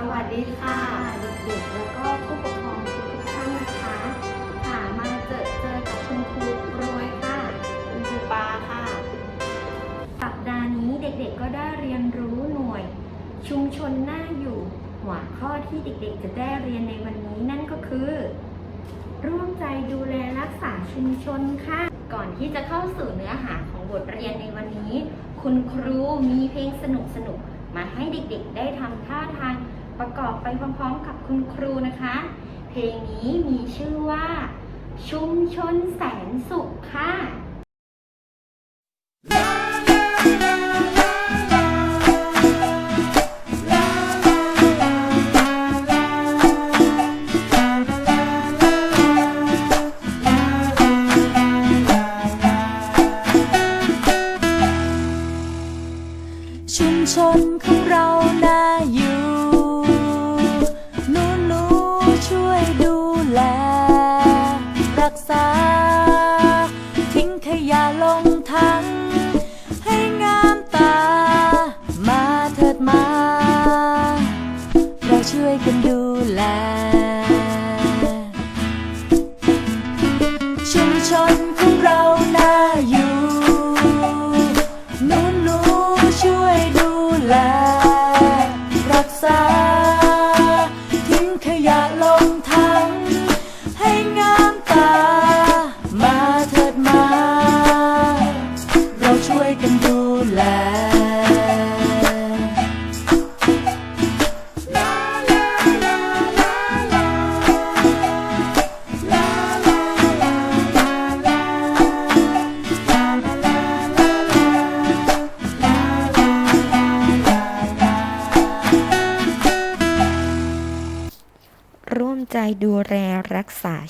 สวัสดีค่ะเด็กๆแล้วก็ผู้ปกครองทุกท่านนะคะค่ะมาเจอเจอกับคุณครูรวยค่ะคุณครูปาค่ะ สัปดาห์นี้เด็กๆก็ได้เรียนรู้หน่วย ชุมชนน่าอยู่ หัวข้อที่เด็กๆ จะได้เรียนในวันนี้นั่นก็คือ ร่วมใจดูแลรักษาชุมชนค่ะ ก่อนที่จะเข้าสู่เนื้อหาของบทเรียนในวันนี้ คุณครูมีเพลงสนุกๆมาให้เด็กๆ ได้ทำท่าทาง ประกอบไปพร้อมๆกับคุณครูนะคะ เพลงนี้มีชื่อว่า ชุมชนแสนสุขค่ะ กันดูแล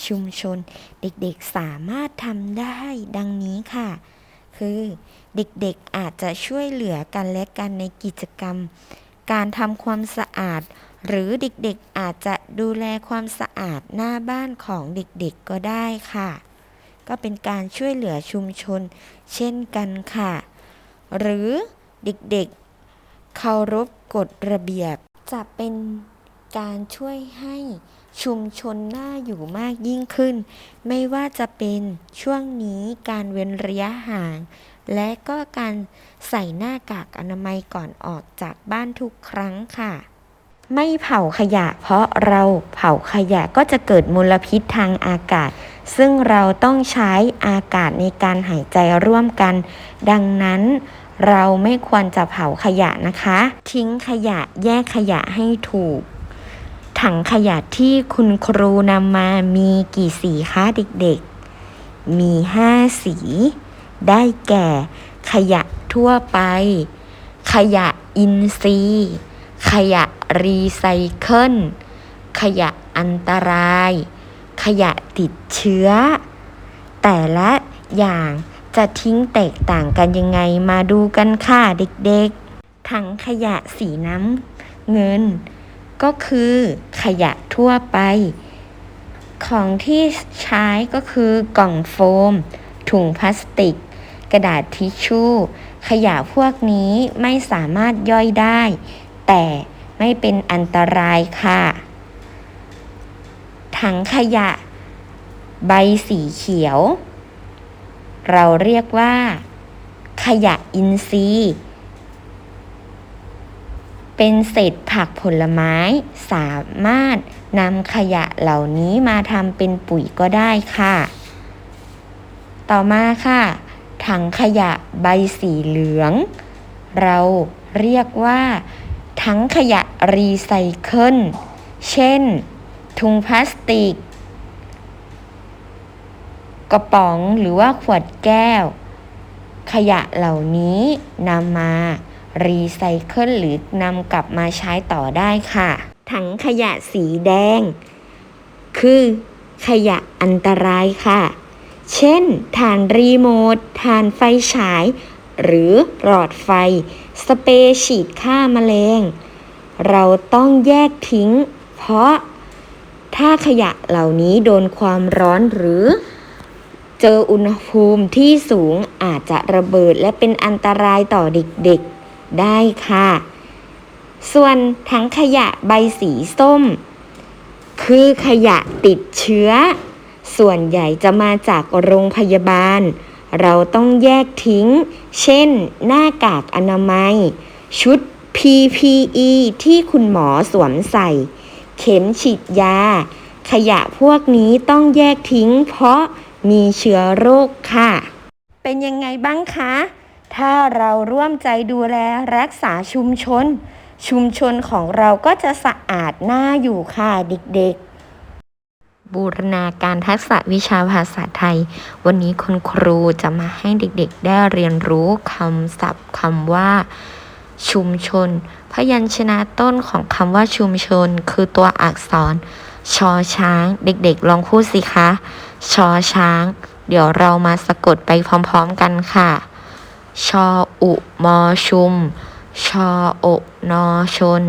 ชุมชน เด็กๆสามารถทำได้ดังนี้ค่ะ คือเด็กๆอาจจะช่วยเหลือกันและกันในกิจกรรม การทำความสะอาด หรือเด็กๆอาจจะดูแลความสะอาดหน้าบ้านของเด็กๆก็ได้ค่ะ ก็เป็นการช่วยเหลือชุมชน เช่นกันค่ะ หรือเด็กๆเคารพกฎระเบียบจะเป็นการช่วยให้ ชุมชนน่าอยู่มากยิ่งขึ้น ไม่ว่าจะเป็นช่วงนี้การเว้นระยะห่าง และก็การใส่หน้ากากอนามัยก่อนออกจากบ้านทุกครั้งค่ะ ไม่เผาขยะ เพราะเราเผาขยะก็จะเกิดมลพิษทางอากาศ ซึ่งเราต้องใช้อากาศในการหายใจร่วมกัน ดังนั้นเราไม่ควรจะเผาขยะนะคะ ทิ้งขยะแยกขยะให้ถูก ถังขยะที่คุณครูนำมามีกี่สีคะเด็กๆ มี5สี ได้แก่ ขยะทั่วไป ขยะอินทรีย์ ขยะรีไซเคิล ขยะอันตราย ขยะติดเชื้อ แต่ละอย่างจะทิ้งแตกต่างกันยังไงมาดูกันค่ะเด็กๆ ถังขยะสีน้ำเงิน ก็คือขยะทั่วไป ของที่ใช้ก็คือกล่องโฟม ถุงพลาสติก กระดาษทิชชู่ ขยะพวกนี้ไม่สามารถย่อยได้ แต่ไม่เป็นอันตรายค่ะ ถังขยะ ใบสีเขียว เราเรียกว่า ขยะอินทรีย์ เป็นเศษผักผลไม้ สามารถนำขยะเหล่านี้มาทำเป็นปุ๋ยก็ได้ค่ะ ต่อมาค่ะ ถังขยะใบสีเหลือง เราเรียกว่าถังขยะรีไซเคิล เช่น ถุงพลาสติก กระป๋องหรือว่าขวดแก้ว ขยะเหล่านี้นำมา รีไซเคิลหรือนำกลับมาใช้ต่อได้ค่ะ ถังขยะสีแดง คือขยะอันตรายค่ะ เช่นถ่านรีโมทถ่านไฟฉาย หรือหลอดไฟ สเปรย์ฉีดฆ่าแมลง เราต้องแยกทิ้ง เพราะถ้าขยะเหล่านี้โดนความร้อนหรือเจออุณหภูมิที่สูงอาจจะระเบิดและเป็นอันตรายต่อเด็กๆ ได้ค่ะ ส่วนถังขยะใบสีส้ม คือขยะติดเชื้อ ส่วนใหญ่จะมาจากโรงพยาบาล เราต้องแยกทิ้ง เช่น หน้ากากอนามัย ชุด PPE ที่คุณหมอสวมใส่ เข็มฉีดยา ขยะพวกนี้ต้องแยกทิ้งเพราะมีเชื้อโรคค่ะ เป็นยังไงบ้างคะ ถ้าเราร่วมใจดูแลรักษาชุมชน ชุมชนของเราก็จะสะอาดน่าอยู่ค่ะเด็กๆ บูรณาการทักษะวิชาภาษาไทย วันนี้คุณครูจะมาให้เด็กๆ ได้เรียนรู้คำศัพท์คำว่า ชุมชน พยัญชนะต้นของคำว่าชุมชน คือตัวอักษร ชอช้าง เด็กๆ ลองพูดสิคะ ชอช้าง เดี๋ยวเรามาสะกดไปพร้อม ๆ กันค่ะ ชออุมอชุม ชอโอนอชน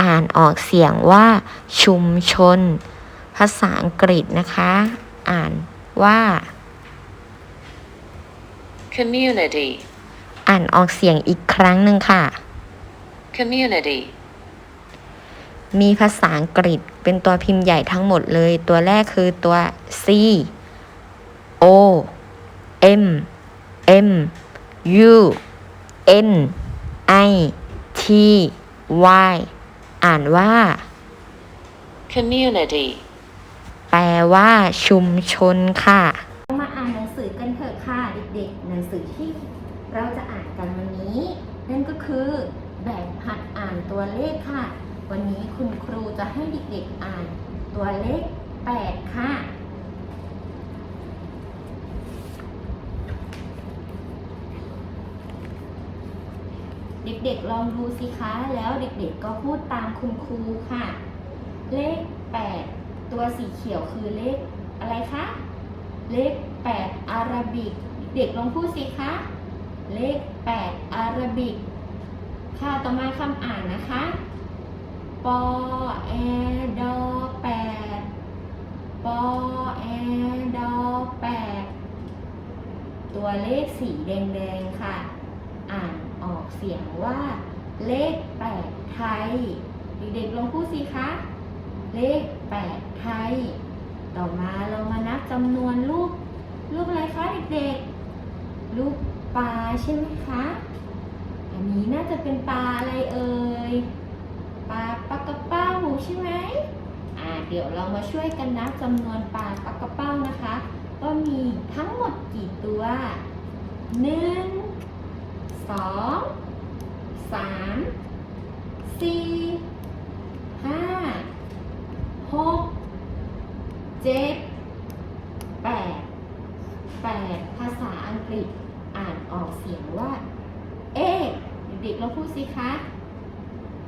อ่านออกเสียงว่าชุมชน ภาษาอังกฤษนะคะ อ่านว่า community, อ่านออกเสียงอีกครั้งหนึ่งค่ะ community, มีภาษาอังกฤษเป็นตัวพิมพ์ใหญ่ทั้งหมดเลย ตัวแรกคือตัว C O M M U N I T Y อ่านว่า community, แปลว่าชุมชนค่ะเรามาอ่านหนังสือกันเถอะค่ะเด็กๆ หนังสือที่เราจะอ่านกันวันนี้ นั่นก็คือแบบหัดอ่านตัวเลขค่ะ วันนี้คุณครูจะให้เด็กๆอ่านตัวเลข 8 ค่ะ เด็กๆลองดูสิคะ แล้วเด็กๆก็พูดตามคุณครูค่ะ เลข 8 ตัวสีเขียวคือเลขอะไรคะ เลข 8 อาราบิก เด็กลองพูดสิคะ เลข 8 อาราบิก ค่ะ ต่อมาคำอ่านนะคะ ปอแอดอแปดปอแอดอแปดตัวเลขสีแดงๆค่ะ อ่าน เสียงว่า เลข8ไทย เด็กๆลองพูดสิคะ เลข8ไทย ต่อมาเรามานับจำนวนลูก ลูกอะไรคะเด็กๆ ลูกปลาใช่ไหมคะ อันนี้น่าจะเป็นปลาอะไรเอ่ย ปลาปลากระเป้าใช่ไหมอ่าเดี๋ยวเรามาช่วยกันนับจำนวนปลาปลากระเป้านะคะ ว่ามีทั้งหมดกี่ตัวหนึ่ง องสามสี่ห้าหกเจ็ดแปดแปดภาษาอังกฤษอ่านออกเสียงว่า เอกเด็กๆเราพูดสิคะ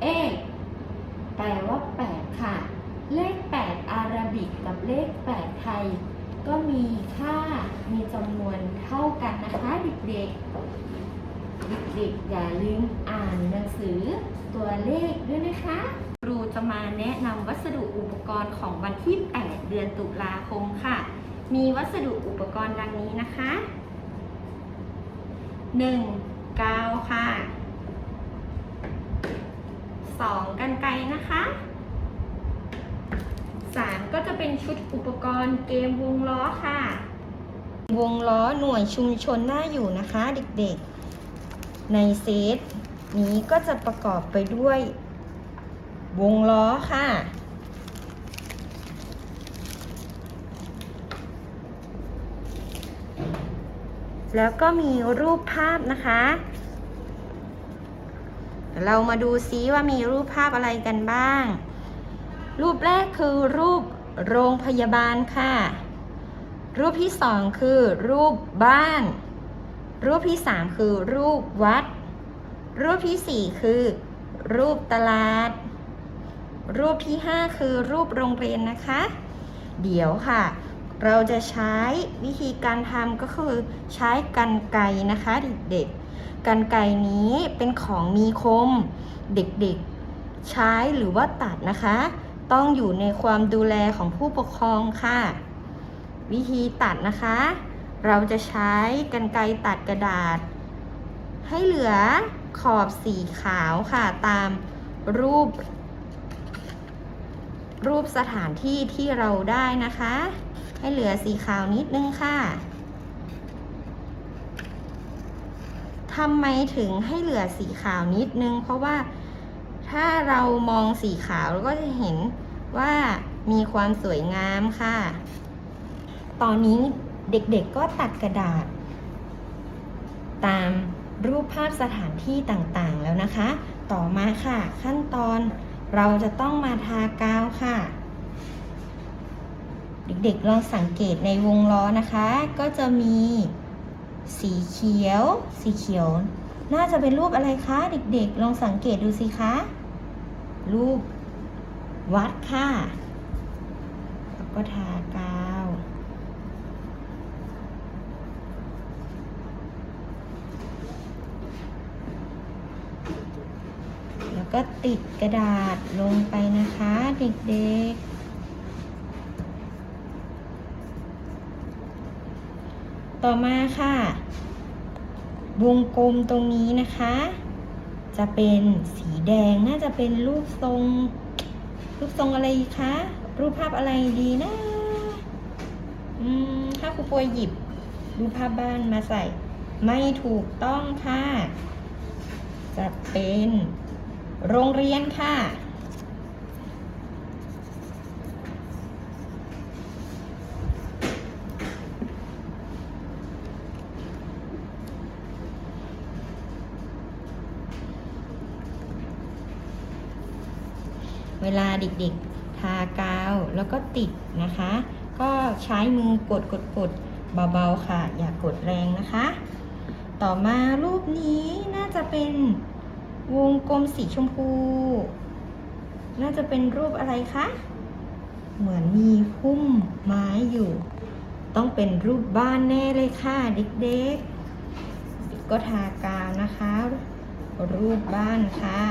เอกแปลว่า8ค่ะ เลข8อาราบิกกับเลข8ไทย ก็มีค่ามีจำนวนเท่ากันนะคะเด็กๆ เด็กๆอย่าลืมอ่านหนังสือตัวเลขด้วยนะคะ ครูจะมาแนะนำวัสดุอุปกรณ์ของวันที่ 8 เดือนตุลาคมค่ะ มีวัสดุอุปกรณ์ดังนี้นะคะ 1. กาวค่ะ 2. กันไกนะคะ 3. ก็จะเป็นชุดอุปกรณ์เกมวงล้อค่ะ วงล้อหน่วยชุมชนน่าอยู่นะคะเด็กๆ ในเซตนี้ก็จะประกอบไปด้วยวงล้อค่ะ แล้วก็มีรูปภาพนะคะ เรามาดูซิว่ามีรูปภาพอะไรกันบ้าง รูปแรกคือรูปโรงพยาบาลค่ะ รูปที่สองคือรูปบ้าน รูปที่สามคือ รูปวัด รูปที่สี่คือ รูปตลาด รูปที่ห้าคือรูปโรงเรียนนะคะ เดี๋ยวค่ะ เราจะใช้วิธีการทำก็คือใช้กันไกนะคะเด็กๆกันไกนี้เป็นของมีคม เด็กๆ ใช้หรือว่าตัดนะคะ ต้องอยู่ในความดูแลของผู้ปกครองค่ะ วิธีตัดนะคะ เราจะใช้กันไกรตัดกระดาษ ให้เหลือขอบสีขาวค่ะตามรูป รูปสถานที่ที่เราได้นะคะ ให้เหลือสีขาวนิดนึงค่ะทำไมถึงให้เหลือสีขาวนิดนึง เพราะว่าถ้าเรามองสีขาวเราก็จะเห็นว่ามีความสวยงามค่ะ ตอนนี้ เด็กๆก็ตัดกระดาษ ตามรูปภาพสถานที่ต่างๆแล้วนะคะ ต่อมาค่ะ ขั้นตอนเราจะต้องมาทากาวค่ะ เด็กๆลองสังเกตในวงล้อนะคะ ก็จะมีสีเขียว สีเขียว น่าจะเป็นรูปอะไรคะ เด็กๆ ลองสังเกตดูสิคะ รูปวัดค่ะ แล้วก็ทากาว แล้ว ก็ติดกระดาษลงไปนะคะเด็กๆต่อมาค่ะ วงกลมตรงนี้นะคะ จะเป็นสีแดงน่าจะเป็นรูปทรง รูปทรงอะไรคะรูปภาพอะไรดีนะอืมถ้าครูปวยหยิบ รูปภาพบ้านมาใส่ ไม่ถูกต้องค่ะ จะเป็น โรงเรียนค่ะ เวลาเด็กๆ ทากาวแล้วก็ติดนะคะ ก็ใช้มือกดกดกดเบาๆค่ะ อย่ากกดแรงนะคะ ต่อมารูปนี้น่าจะเป็น วงกลมสีชมพู น่าจะเป็นรูปอะไรคะ เหมือนมีพุ่มไม้อยู่ ต้องเป็นรูปบ้านแน่เลยค่ะเด็กๆ ก็ทากาวนะคะ รูปบ้านค่ะ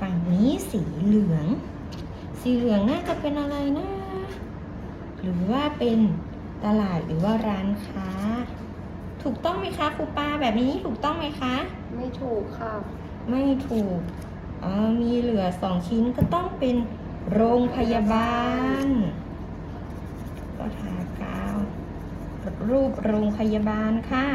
ฝั่งนี้สีเหลือง สีเหลืองน่าจะเป็นอะไรนะ หรือว่าเป็นตลาดหรือว่าร้านค้า ถูกต้องไหมคะครูปาแบบนี้ถูกต้องไหมคะ ไม่ถูกค่ะ ไม่ถูกเอ่อมีเหลือสองชิ้นก็ต้องเป็นโรงพยาบาล ก็ทากาวรูปโรงพยาบาลค่ะ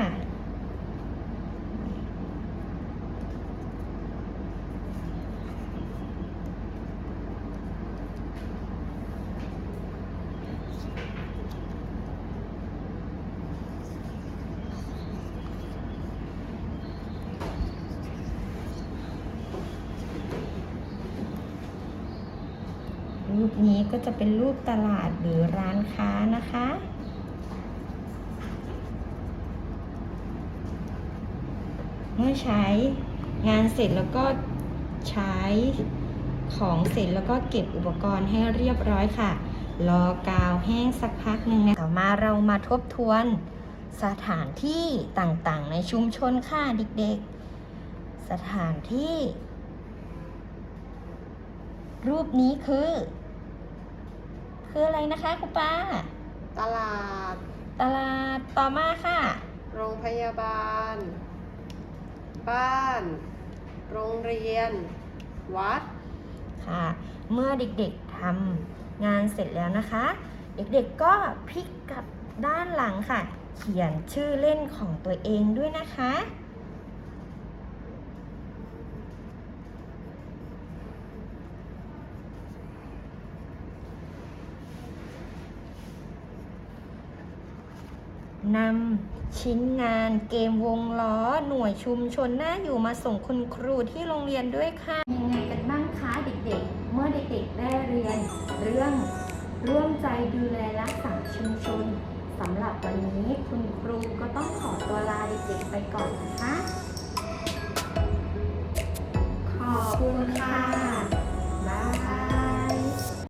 รูป นี้ก็จะเป็นรูปตลาดหรือร้านค้านะคะ เมื่อใช้งานเสร็จแล้วก็ใช้ของเสร็จแล้วก็เก็บอุปกรณ์ให้เรียบร้อยค่ะ รอกาวแห้งสักพักหนึ่งนะต่อมาเรามาทบทวนสถานที่ต่างๆ ในชุมชนค่ะเด็กๆ สถานที่ รูปนี้คือ คืออะไรนะคะครูป้า ตลาด ตลาดต่อมาค่ะ โรงพยาบาล บ้าน โรงเรียน วัด ค่ะ เมื่อเด็กๆทำงานเสร็จแล้วนะคะ เด็กๆก็พลิกกลับด้านหลังค่ะ เขียนชื่อเล่นของตัวเองด้วยนะคะ นำชิ้นงานเกมวงล้อ หน่วยชุมชนน่าอยู่มาส่งคุณครูที่โรงเรียนด้วยค่ะยังไงกันบ้างคะเด็กๆ เมื่อเด็กๆได้เรียน เรื่องร่วมใจดูแลรักษาชุมชนสำหรับวันนี้คุณครูก็ต้องขอตัวลาเด็กๆไปก่อนนะคะ ขอบคุณค่ะ